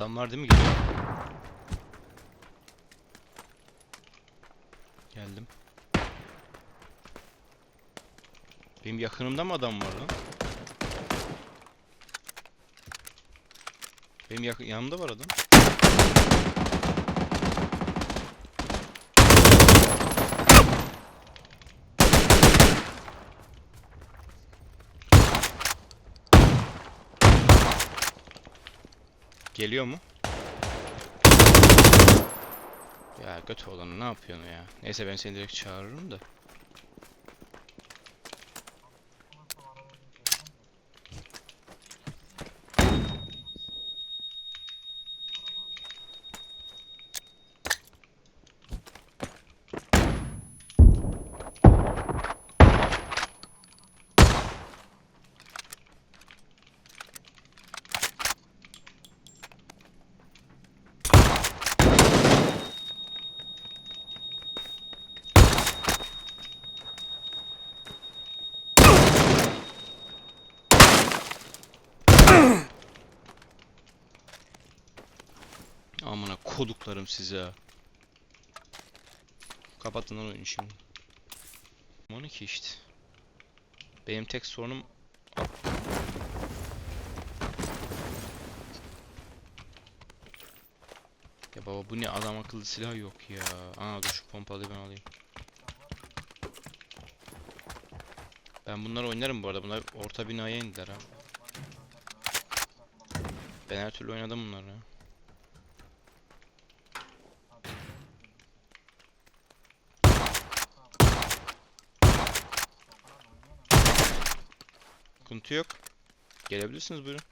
Adam var değil mi? Geliyor. Geldim. Benim yakınımda mı adam var lan? Benim yanımda var adam. Geliyor mu? Ya göt olanı ne yapıyorsun ya? Neyse ben seni direkt çağırırım da. Koduklarım size. ha. Kapatın lan oyunu şimdi. 12 işte. Benim tek sorunum Ya baba bu ne adam akıllı silah yok ya. Aa dur şu pompalıyı ben alayım. Ben bunları oynarım bu arada. Bunlar orta binaya indiler ha. Ben her türlü oynadım bunları. Sıkıntı yok. Gelebilirsiniz buyurun.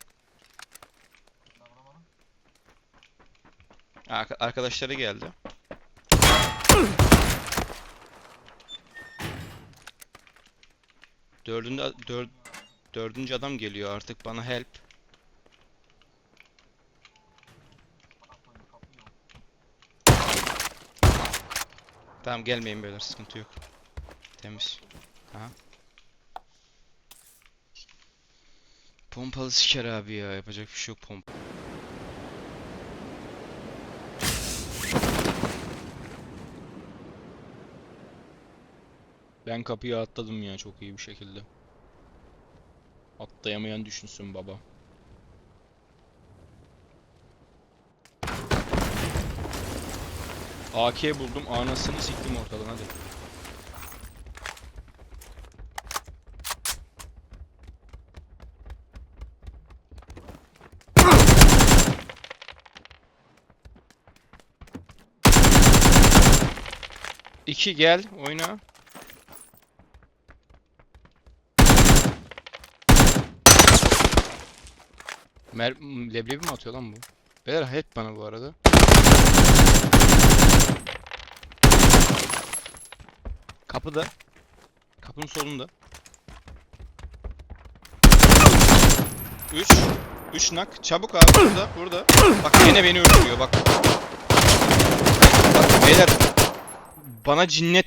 Arka- arkadaşları geldi. Dördüncü, dör, dördüncü adam geliyor artık bana help. Tamam gelmeyin beyler sıkıntı yok. Temiz. Aha. Pompalı siker abi ya yapacak bir şey yok pompa. Ben kapıyı atladım ya çok iyi bir şekilde. Atlayamayan düşünsün baba. AK buldum anasını siktim ortadan hadi. İki gel oyna. Mer leblebi mi atıyor lan bu? Beyler hep bana bu arada. Kapıda. Kapının solunda. 3 3 nak. Çabuk abi burada burada. Bak yine beni öldürüyor bak. Bak beyler bana cinnet